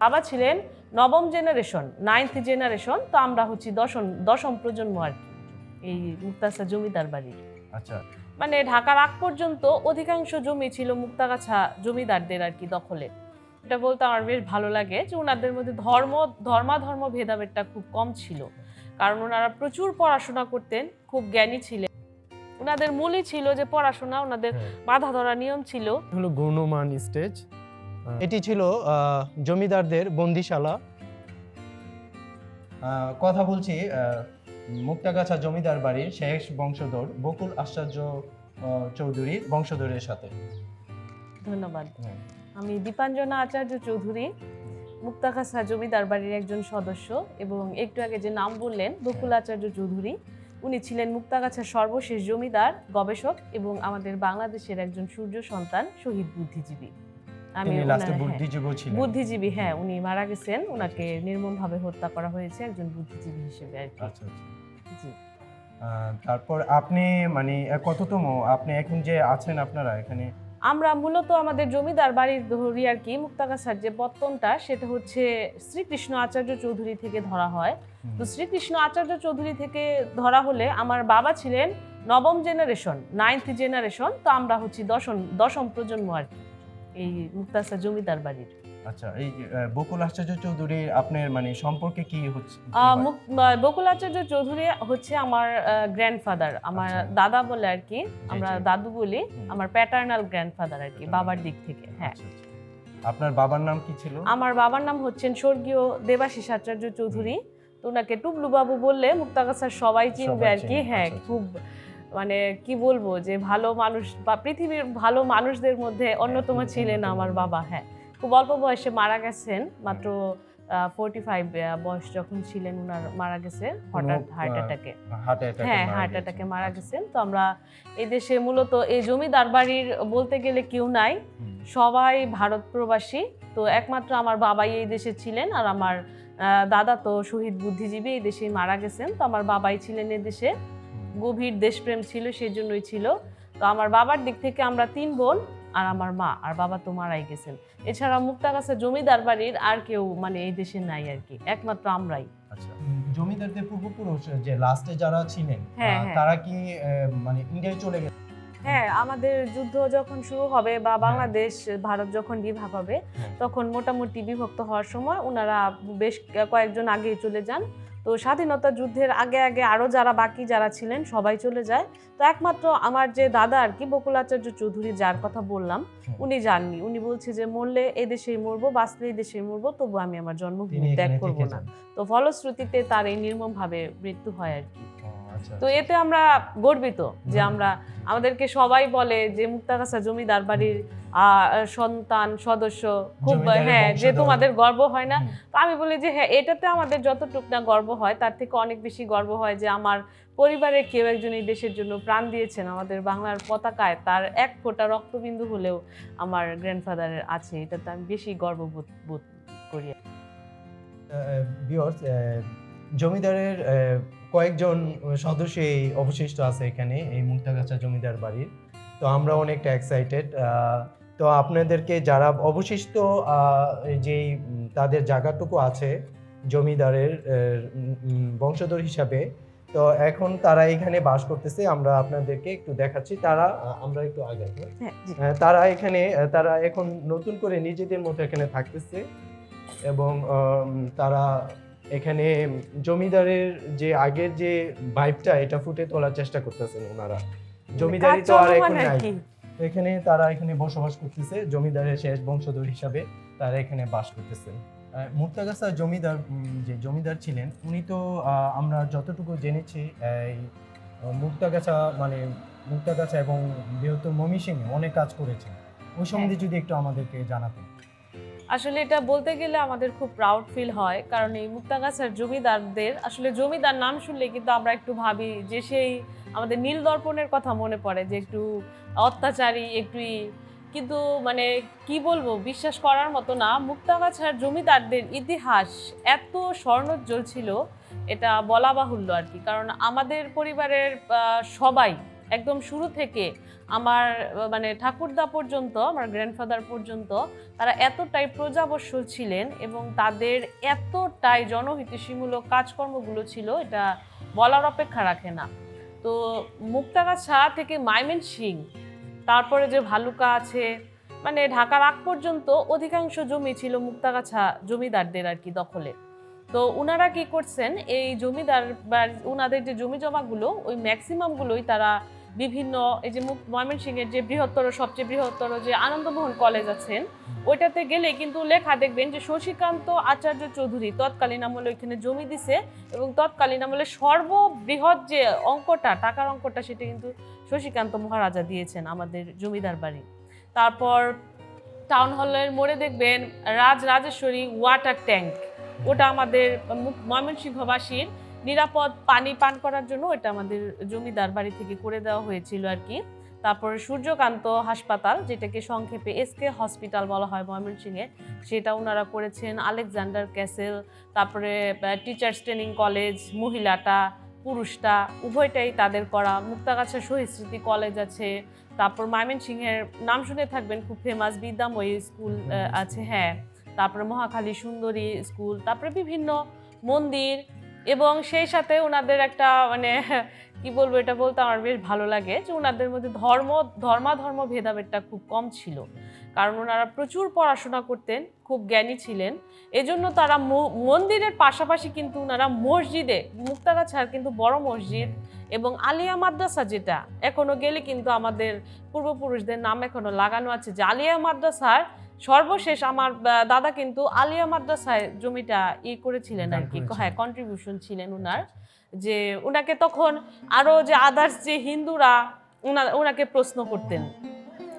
বাবা ছিলেন নবম জেনারেশন নাইন্থ জেনারেশন তো আমরা হচ্ছি দশম দশম প্রজন্ম আর কি। এই মুক্তাসা জমিদার বাড়ির আচ্ছা। মানে ঢাকার আগ পর্যন্ত অধিকাংশ জমি ছিল মুক্তাগাছা জমিদারদের আর কি দখলে। এটা বলতে আমার বেশ ভালো লাগে যে ওনাদের মধ্যে ধর্ম ধর্মাধর্ম ভেদাভেদটা খুব কম ছিল। কারণ ওনারা প্রচুর পড়াশোনা করতেন খুব জ্ঞানী ছিলেন। ওনাদের মূলই ছিল যে পড়াশোনা ওনাদের হ্যাঁ। বাধা ধরা নিয়ম ছিল। হলো গুণমান স্টেজ এটি ছিল জমিদারদের বন্দিশালা। কথা বলছি মুক্তাগাছা জমিদার বাড়ির শেষ বংশধর বকুল আশ্চর্য চৌধুরীর বংশধরের সাথে। ধন্যবাদ। হ্যাঁ। আমি দীপাঞ্জনা আচার্য চৌধুরী মুক্তাগাছা জমিদার বাড়ির একজন সদস্য এবং একটু আগে যে নাম বললেন বকুল আচার্য চৌধুরী উনি ছিলেন মুক্তাগাছার সর্বশেষ জমিদার গবেষক এবং আমাদের বাংলাদেশের একজন সূর্য সন্তান শহীদ বুদ্ধিজীবী। আমি হ্যাঁ, বুদ্ধিজীবী হ্যাঁ উনি মারা গেছেন। ওনাকে নির্মমভাবে হত্যা করা হয়েছে একজন বুদ্ধিজীবী হিসেবে আর কি। আচ্ছা আচ্ছা। জি। তারপর আপনি মানে কততম? আপনি এখন যে আছেন আপনারা এখানে? আমরা মূলত আমাদের জমিদার বাড়ির ধরি আর কি মুক্তাগাছার যে পত্তনটা সেটা হচ্ছে শ্রীকৃষ্ণ আচার্য চৌধুরী থেকে ধরা হয়। তো শ্রীকৃষ্ণ আচার্য চৌধুরী থেকে ধরা হলে আমার বাবা ছিলেন নবম জেনারেশন নাইন্থ জেনারেশন তো আমরা হচ্ছি দশম দশম প্রজন্ম আর কি। এই মুক্তাসা জমিদার বাড়ির। আচ্ছা এই বকুল আচার্য চৌধুরীর আপনার মানে সম্পর্কে কি হচ্ছে? বকুল বকুলাচার্য চৌধুরী হচ্ছে আমার গ্র্যান্ডফাদার আমার আচ্ছা। দাদা বলে আর কি আমরা দাদু বলি আমার প্যাটার্নাল গ্র্যান্ডফাদার আর কি বাবার দিক থেকে হ্যাঁ। আচ্ছা, আচ্ছা। আপনার বাবার নাম কি ছিল? আমার বাবার নাম হচ্ছেন স্বর্গীয় দেবাশিস আচার্য চৌধুরী। তো ওনাকে টুবলু বাবু বললে মুক্তাগাছার সবাই চিনবে আর কি হ্যাঁ। খুব মানে কি বলব যে ভালো মানুষ বা পৃথিবীর ভালো মানুষদের মধ্যে অন্যতম ছিলেন আমার বাবা হ্যাঁ। খুব অল্প বয়সে মারা গেছেন মাত্র ফোরটি ফাইভ বয়স যখন ছিলেন ওনার মারা গেছে হঠাৎ হার্ট অ্যাটাকে হ্যাঁ হার্ট অ্যাটাকে মারা গেছেন। তো আমরা এই দেশে মূলত এই জমিদার বাড়ির বলতে গেলে কেউ নাই সবাই ভারত প্রবাসী তো একমাত্র আমার বাবাই এই দেশে ছিলেন আর আমার দাদা তো শহীদ বুদ্ধিজীবী এই দেশেই মারা গেছেন। তো আমার বাবাই ছিলেন এই দেশে। গভীর দেশপ্রেম ছিল সেই জন্যই ছিল। তো আমার বাবার দিক থেকে আমরা তিন বোন আর আমার মা আর বাবা তো মারাই গেছেন। এছাড়া মুক্তাগাছা জমিদার বাড়ির আর কেউ মানে এই দেশে নাই আর কি একমাত্র আমরাই। আচ্ছা জমিদারদের পূর্বপুরুষ যে লাস্টে যারা ছিলেন হ্যাঁ, হ্যাঁ। তারা কি মানে ইন্ডিয়ায় চলে গেছে? হ্যাঁ আমাদের যুদ্ধ যখন শুরু হবে বা বাংলাদেশ ভারত যখন বিভাগ হবে হ্যাঁ। তখন মোটামুটি বিভক্ত হওয়ার সময় ওনারা বেশ কয়েকজন আগেই চলে যান। তো স্বাধীনতা যুদ্ধের আগে আগে আরও যারা বাকি যারা ছিলেন সবাই চলে যায়। তো একমাত্র আমার যে দাদা আর কি বকুলাচার্য চৌধুরী যার কথা বললাম উনি যাননি। উনি বলছে যে মরলে এদেশেই দেশেই মরবো বাঁচলে এই দেশেই মরবো তবু আমি আমার জন্মভূমি ত্যাগ করব না। তো ফলশ্রুতিতে তার এই নির্মমভাবে মৃত্যু হয় আর কি। তো এতে আমরা গর্বিত যে আমরা আমাদেরকে সবাই বলে যে মুক্তাগাছা জমিদার বাড়ির সন্তান সদস্য খুব হ্যাঁ যে তোমাদের গর্ব হয় না। তো আমি বলি যে হ্যাঁ এটাতে আমাদের যতটুক না গর্ব হয় তার থেকে অনেক বেশি গর্ব হয় যে আমার পরিবারের কেউ একজন এই দেশের জন্য প্রাণ দিয়েছেন। আমাদের বাংলার পতাকায় তার এক ফোঁটা রক্তবিন্দু হলেও আমার গ্র্যান্ডফাদারের আছে। এটাতে আমি বেশি গর্ববোধ বোধ করি। জমিদারের কয়েকজন সদস্যই অবশিষ্ট আছে এখানে এই মুক্তাগাছা জমিদার বাড়ির। তো আমরা অনেকটা এক্সাইটেড তো আপনাদেরকে যারা অবশিষ্ট এই যেই তাদের জায়গাটুকু আছে জমিদারের বংশধর হিসাবে তো এখন তারা এখানে বাস করতেছে আমরা আপনাদেরকে একটু দেখাচ্ছি। তারা আমরা একটু আগে হ্যাঁ তারা এখানে তারা এখন নতুন করে নিজেদের মতো এখানে থাকতেছে এবং তারা এখানে জমিদারের যে আগের যে ভাইবটা এটা ফুটে তোলার চেষ্টা করতেছেন ওনারা। জমিদারি তো আর এখন নাই। এখানে তারা এখানে বসবাস করতেছে জমিদারের শেষ বংশধর হিসাবে তারা এখানে বাস করতেছেন। মুক্তাগাছা জমিদার যে জমিদার ছিলেন উনি তো আহ, আমরা যতটুকু জেনেছি এই মুক্তাগাছা মানে মুক্তাগাছা এবং বৃহত্তর মমিসিংহে অনেক কাজ করেছেন। ওই সম্বন্ধে যদি একটু আমাদেরকে জানাতেন। আসলে এটা বলতে গেলে আমাদের খুব প্রাউড ফিল হয়। কারণ এই মুক্তাগাছার জমিদারদের, আসলে জমিদার নাম শুনলে কিন্তু আমরা একটু ভাবি যে সেই আমাদের নীল দর্পণের কথা মনে পড়ে যে একটু অত্যাচারী, একটু কিন্তু মানে কি বলব, বিশ্বাস করার মতো না। মুক্তাগাছার জমিদারদের ইতিহাস এত স্বর্ণোজ্জ্বল ছিল, এটা বলা বাহুল্য আর কি। কারণ আমাদের পরিবারের সবাই একদম শুরু থেকে আমার মানে ঠাকুরদা পর্যন্ত, আমার গ্র্যান্ডফাদার পর্যন্ত তারা এতটাই প্রজাবৎসল ছিলেন এবং তাদের এতটাই জনহিতৈষীমূলক কাজকর্মগুলো ছিল, এটা বলার অপেক্ষা রাখে না। তো মুক্তাগাছা থেকে মাইমেন সিং, তারপরে যে ভালুকা আছে মানে ঢাকার আগ পর্যন্ত অধিকাংশ জমি ছিল মুক্তাগাছা জমিদারদের আর কি দখলে। তো উনারা কি করছেন, এই জমিদার বা উনাদের যে জমি জমাগুলো, ওই ম্যাক্সিমামগুলোই তারা বিভিন্ন এই যে ময়মনসিংহের যে বৃহত্তর সবচেয়ে বৃহত্তর যে আনন্দমোহন কলেজ আছেন ওইটাতে গেলে কিন্তু লেখা দেখবেন যে শশীকান্ত আচার্য চৌধুরী তৎকালীন আমলে ওইখানে জমি দিছে এবং তৎকালীন আমলে সর্ববৃহৎ যে অঙ্কটা টাকার অঙ্কটা সেটা কিন্তু শশীকান্ত মহারাজা দিয়েছেন আমাদের জমিদার বাড়ি। তারপর টাউন হলের মোড়ে দেখবেন রাজ রাজেশ্বরী ওয়াটার ট্যাঙ্ক ওটা আমাদের ময়মনসিংহবাসীর নিরাপদ পানি পান করার জন্য এটা আমাদের জমিদার বাড়ি থেকে করে দেওয়া হয়েছিল আর কি। তারপরে সূর্যকান্ত হাসপাতাল, যেটাকে সংক্ষেপে এসকে হসপিটাল বলা হয় ময়মনসিংহে, সেটা ওনারা করেছেন। আলেকজান্ডার ক্যাসেল, তারপরে টিচার্স ট্রেনিং কলেজ মহিলাটা, পুরুষটা, উভয়টাই তাদের করা। মুক্তাগাছা শহীদ স্মৃতি কলেজ আছে। তারপর ময়মনসিংহের নাম শুনে থাকবেন, খুব ফেমাস বিদ্যাময়ী স্কুল আছে হ্যাঁ। তারপরে মহাখালী সুন্দরী স্কুল, তারপরে বিভিন্ন মন্দির এবং সেই সাথে ওনাদের একটা মানে কি বলব, এটা বলতে আমার বেশ ভালো লাগে যে ওনাদের মধ্যে ধর্ম, ধর্মাধর্ম ভেদাভেদটা খুব কম ছিল। কারণ ওনারা প্রচুর পড়াশোনা করতেন, খুব জ্ঞানী ছিলেন। এজন্য তারা মন্দিরের পাশাপাশি কিন্তু ওনারা মসজিদে মুক্তাগাছার কিন্তু বড় মসজিদ এবং আলিয়া মাদ্রাসা যেটা, এখনও গেলে কিন্তু আমাদের পূর্বপুরুষদের নাম এখনও লাগানো আছে যে আলিয়া মাদ্রাসার সর্বশেষ আমার দাদা কিন্তু আলিয়া মাদ্রাসায় জমিটা ই করেছিলেন আর কি হ্যাঁ কন্ট্রিবিউশন ছিলেন উনার। যে উনাকে তখন আরও যে আদার্স যে হিন্দুরা উনা ওনাকে প্রশ্ন করতেন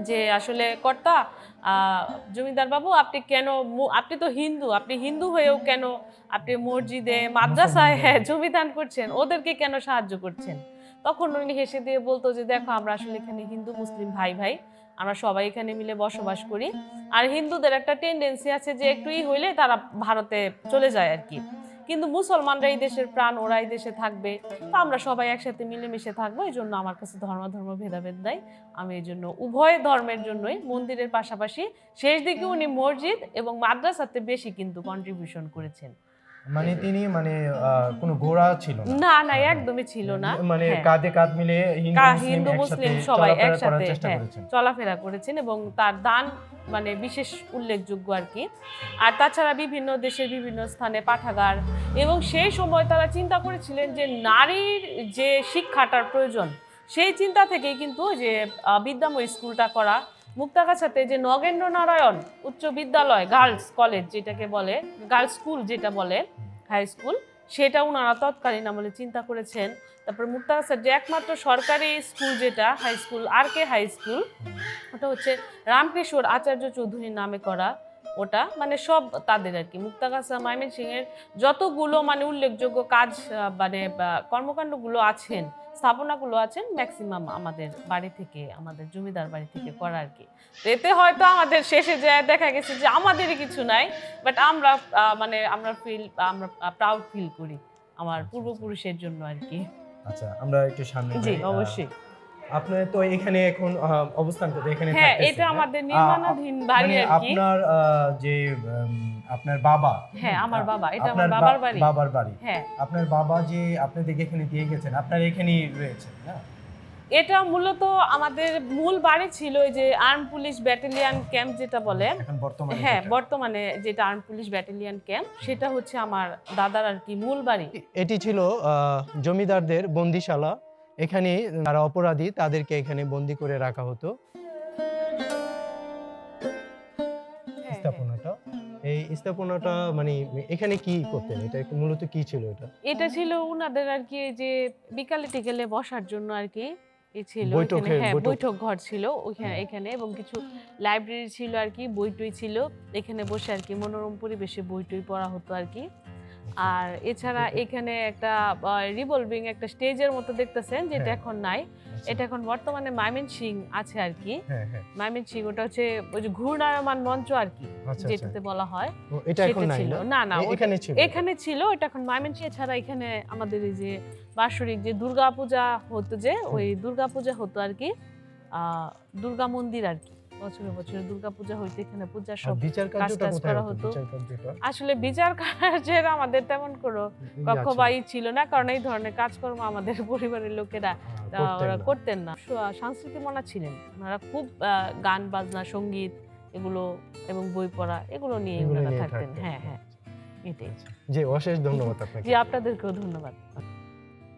যে আসলে কর্তা আহ, জমিদার বাবু আপনি কেন আপনি তো হিন্দু আপনি হিন্দু হয়েও কেন আপনি মসজিদে মাদ্রাসায় হ্যাঁ জমিদান করছেন? ওদেরকে কেন সাহায্য করছেন? তখন উনি হেসে দিয়ে বলতো যে দেখো আমরা আসলে এখানে হিন্দু মুসলিম ভাই ভাই আমরা সবাই এখানে মিলে বসবাস করি। আর হিন্দুদের একটা টেন্ডেন্সি আছে যে একটুই হইলে তারা ভারতে চলে যায় আর কি কিন্তু মুসলমানরা এই দেশের প্রাণ ওরা এই দেশে থাকবে। তো আমরা সবাই একসাথে মিলেমিশে থাকব এই জন্য আমার কাছে ধর্ম ধর্ম ভেদাভেদ নাই। আমি এই জন্য উভয় ধর্মের জন্যই মন্দিরের পাশাপাশি শেষ দিকে উনি মসজিদ এবং মাদ্রাসাতে বেশি কিন্তু কন্ট্রিবিউশন করেছেন। মানে তিনি মানে কোনো গোড়া ছিল না। না না একদমই ছিল না। মানে হ্যাঁ। কাঁধে কাঁধ মিলে হিন্দু মুসলিম সবাই একসাথে হ্যাঁ, চলাফেরা করেছেন এবং তার দান মানে বিশেষ উল্লেখযোগ্য আর কি। আর তাছাড়া বিভিন্ন দেশের বিভিন্ন স্থানে পাঠাগার এবং সেই সময় তারা চিন্তা করেছিলেন যে নারীর যে শিক্ষাটার প্রয়োজন সেই চিন্তা থেকেই কিন্তু যে বিদ্যাময় স্কুলটা করা মুক্তাগাছাতে যে নগেন্দ্র নারায়ণ উচ্চ বিদ্যালয় গার্লস কলেজ যেটাকে বলে, গার্লস স্কুল যেটা বলে, হাই স্কুল, সেটা ওনারা তৎকালীন আমলে চিন্তা করেছেন। তারপর মুক্তাগাছার যে একমাত্র সরকারি স্কুল যেটা, high school, R K high school, ওটা হচ্ছে রামকিশোর আচার্য চৌধুরীর নামে করা ওটা। মানে সব তাদের আর কি, মুক্তাগাছা, ময়মনসিংহের যতগুলো মানে উল্লেখযোগ্য কাজ মানে কর্মকাণ্ডগুলো আছেন স্থাপনাগুলো আছেন ম্যাক্সিমাম আমাদের বাড়ি থেকে আমাদের জমিদার বাড়ি থেকে করা আর কি। এতে হয়তো আমাদের শেষে যায় দেখা গেছে যে আমাদেরই কিছু নাই বাট আমরা মানে আমরা ফিল আমরা প্রাউড ফিল করি আমার পূর্বপুরুষের জন্য আর কি। আচ্ছা আমরা একটু সামনে জি অবশ্যই। আপনার তো এখানে এখন অবস্থান করতে এখানে হ্যাঁ এটা? আমাদের নির্মাণাধীন বাড়ি মানে আর কি। আপনার যে আপনার বাবা। হ্যাঁ আমার বাবা এটা আমার বাবার বাড়ি। বাবার বাড়ি। হ্যাঁ। আপনার বাবা যে আপনাদেরকে এখানে দিয়ে গেছেন আপনার এখানেই রয়েছে না? এটা মূলত আমাদের মূল বাড়ি ছিল ওই যে আর্ম পুলিশ ব্যাটালিয়ান ক্যাম্প যেটা বলে। এখন বর্তমানে হ্যাঁ যেটা। বর্তমানে যেটা আর্ম পুলিশ ব্যাটালিয়ান ক্যাম্প সেটা হচ্ছে আমার দাদার আর কি মূল বাড়ি। এটি ছিল আহ, জমিদারদের বন্দিশালা। এখানে যারা অপরাধী তাদেরকে এখানে বন্দি করে রাখা হতো। হ্যাঁ, স্থাপনাটা। এই স্থাপনাটা মানে এখানে কি করতেন? এটা মূলত কি ছিল এটা? এটা ছিল উনাদের আর কি যে বিকালে টিকেলে বসার জন্য আর কি ছিল। হ্যাঁ বৈঠক। বৈঠক ঘর ছিল ওইখানে এখানে এবং কিছু লাইব্রেরি ছিল আর কি বই টই ছিল। এখানে বসে আর কি মনোরম পরিবেশে বই টই পড়া হতো আর কি। আর এছাড়া এখানে একটা রিভলভিং একটা স্টেজের মতো দেখতেছেন যেটা হ্যাঁ। এখন নাই। এটা এখন বর্তমানে মাইমেন সিং আছে আর কি। হ্যাঁ হ্যাঁ। মাইমেন সিং ওটা হচ্ছে ওই যে ঘূর্ণায়মান মঞ্চ আর কি আচ্ছা আচ্ছা। যেটাতে বলা হয়। এটা এখন নাই ছিল। না? না এখানে ছিল। এখানে ছিল এটা এখন ময়মনসিংহ ছাড়া এখানে আমাদের এই যে বাৎসরিক যে দুর্গা পূজা হতো যে ওই দুর্গা পূজা হতো আর কি আহ, দুর্গা মন্দির আর কি। বছরে বছরে হইতো এখানে পূজা সব বিচার করা হতো? আসলে বিচার আমাদের তেমন কোনো কক্ষ বাই ছিল না কারণ এই ধরনের কাজকর্ম আমাদের পরিবারের লোকেরা আহ, ওরা করতেন না। সাংস্কৃতিক মনা ছিলেন। ওনারা খুব গান বাজনা সংগীত এগুলো এবং বই পড়া এগুলো নিয়ে ওনারা থাকতেন। থাকতেন। হ্যাঁ হ্যাঁ। এটাই। জি অশেষ ধন্যবাদ আপনাকে। জি আপনাদেরকেও ধন্যবাদ।